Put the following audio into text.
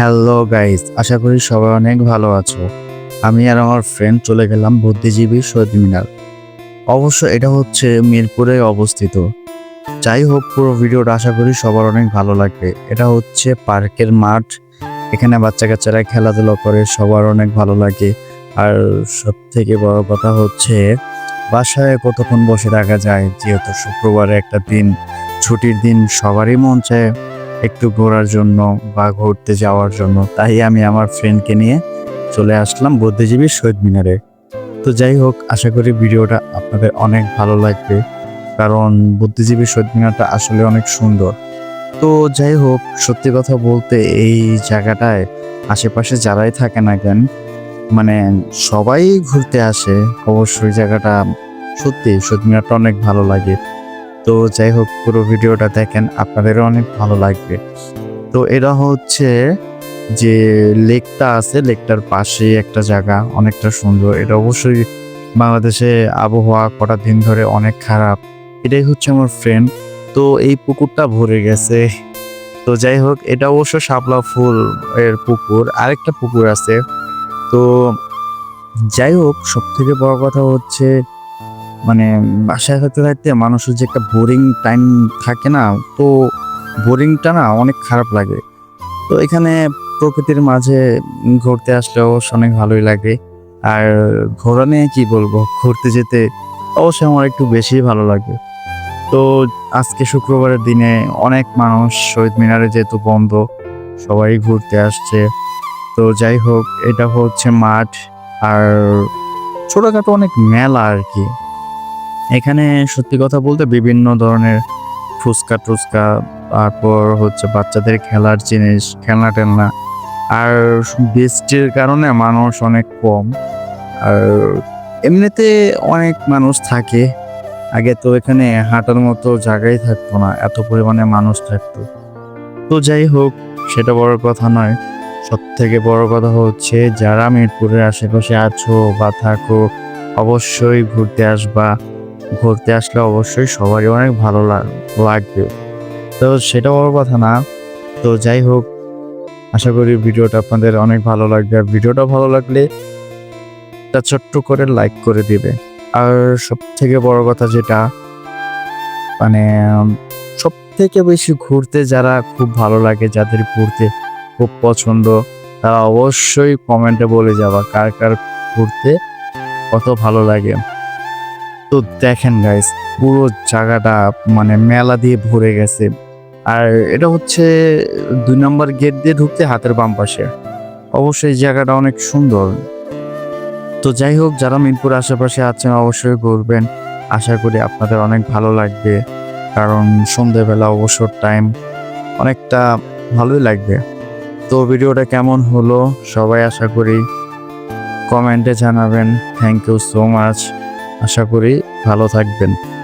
Hello guys আশা করি সবাই অনেক ভালো আছো। আমি আর আমার ফ্রেন্ড চলে গেলাম বুদ্ধিজীবী শহীদ মিনার অবশ্য এটা হচ্ছে মিরপুরে অবস্থিত। যাই হোক, পুরো ভিডিওটা আশা করি সবার অনেক ভালো লাগবে। এটা হচ্ছে পার্কের মাঠ। এখানে বাচ্চা কাচ্চারা খেলাধুলা করে, সবার অনেক ভালো লাগে। আর সব থেকে বড় কথা হচ্ছে, বাসায় কতক্ষণ বসে থাকা যায়? যেহেতু শুক্রবারে একটা দিন, ছুটির দিন সবারই মন চায়। একটু ঘোরার জন্য বা ঘুরতে যাওয়ার জন্য। তাই আমি আমার ফ্রেন্ডকে নিয়ে চলে আসলাম বুদ্ধিজীবী শহীদ মিনারে। তো যাই হোক, আশা করি ভিডিওটা আপনাদের অনেক ভালো লাগবে। কারণ বুদ্ধিজীবী শহীদ মিনারটা আসলে অনেক সুন্দর। তো যাই হোক, সত্যি কথা বলতে এই জায়গাটায় আশেপাশে যারাই থাকে না কেন মানে সবাই ঘুরতে আসে। অবশ্যই জায়গাটা সত্যি শহীদ মিনারটা অনেক ভালো লাগে। তো যাই হোক, পুরো ভিডিওটা দেখেন, আপনাদেরও অনেক ভালো লাগবে। তো এটা হচ্ছে যে লেকটা আছে, লেকটার পাশে একটা জায়গা, অনেকটা সুন্দর। এটা অবশ্যই বাংলাদেশে আবহাওয়া কটা দিন ধরে অনেক খারাপ। এটাই হচ্ছে আমার ফ্রেন্ড তো এই পুকুরটা ভরে গেছে। তো যাই হোক, এটা অবশ্য শাপলা ফুল এর পুকুর। আরেকটা পুকুর আছে। তো যাই হোক সব থেকে বড় কথা হচ্ছে মানে বাসায় থাকতে থাকতে মানুষের যে একটা বোরিং টাইম থাকে না, তো বোরিংটা না অনেক খারাপ লাগে। তো এখানে প্রকৃতির মাঝে ঘুরতে আসলে অবশ্য অনেক ভালোই লাগে। আর ঘোরা নিয়ে কি বলব, ঘুরতে যেতে অবশ্যই আমার একটু বেশি ভালো লাগে। তো আজকে শুক্রবারের দিনে অনেক মানুষ শহীদ মিনারে যেহেতু বন্ধ, সবাই ঘুরতে আসছে। তো যাই হোক, এটা হচ্ছে মাঠ আর ছোটখাটো অনেক মেলা আর কি। এখানে সত্যি কথা বলতে বিভিন্ন ধরনের ফুচকা, টুচকা, তারপর হচ্ছে বাচ্চাদের খেলার জিনিস, খেলনা টেলনা। আর বৃষ্টির কারণে মানুষ অনেক কম। আর এমনিতে অনেক মানুষ থাকে। আগে তো এখানে হাঁটার মতো জায়গাই থাকতো না, এত পরিমাণে মানুষ থাকতো। তো যাই হোক, সেটা বড় কথা নয়। সব থেকে বড় কথা হচ্ছে, যারা মিরপুরের আশেপাশে আছো বা থাকো, অবশ্যই ঘুরতে আসবা। ঘুরতে আসলে অবশ্যই সবারই অনেক ভালো লাগ- লাগবে। তো সেটা বড় কথা না। তো যাই হোক, আশা করি ভিডিওটা আপনাদের অনেক ভালো লাগবে। আর ভিডিওটা ভালো লাগলে একটা ছোট্ট করে লাইক করে দিবে। আর সব থেকে বড় কথা যেটা মানে সব থেকে বেশি ঘুরতে যারা খুব ভালো লাগে, যাদের ঘুরতে খুব পছন্দ, তারা অবশ্যই কমেন্টে বলে যাবা কার কার ঘুরতে কত ভালো লাগে। তো দেখেন গাইস পুরো জায়গাটা মানে মেলা দিয়ে ভরে গেছে। আর এটা হচ্ছে দুই নম্বর গেট দিয়ে ঢুকতে হাতের বাম পাশে। অবশ্যই জায়গাটা অনেক সুন্দর। তো যাই হোক, যারা মিরপুর আশেপাশে আছেন অবশ্যই ঘুরবেন। আশা করি আপনাদের অনেক ভালো লাগবে। কারণ সন্ধেবেলা অবসর টাইম অনেকটা ভালোই লাগবে। তো ভিডিওটা কেমন হলো? সবাই আশা করি কমেন্টে জানাবেন। থ্যাংক ইউ সো মাচ আশা করি ভালো থাকবেন।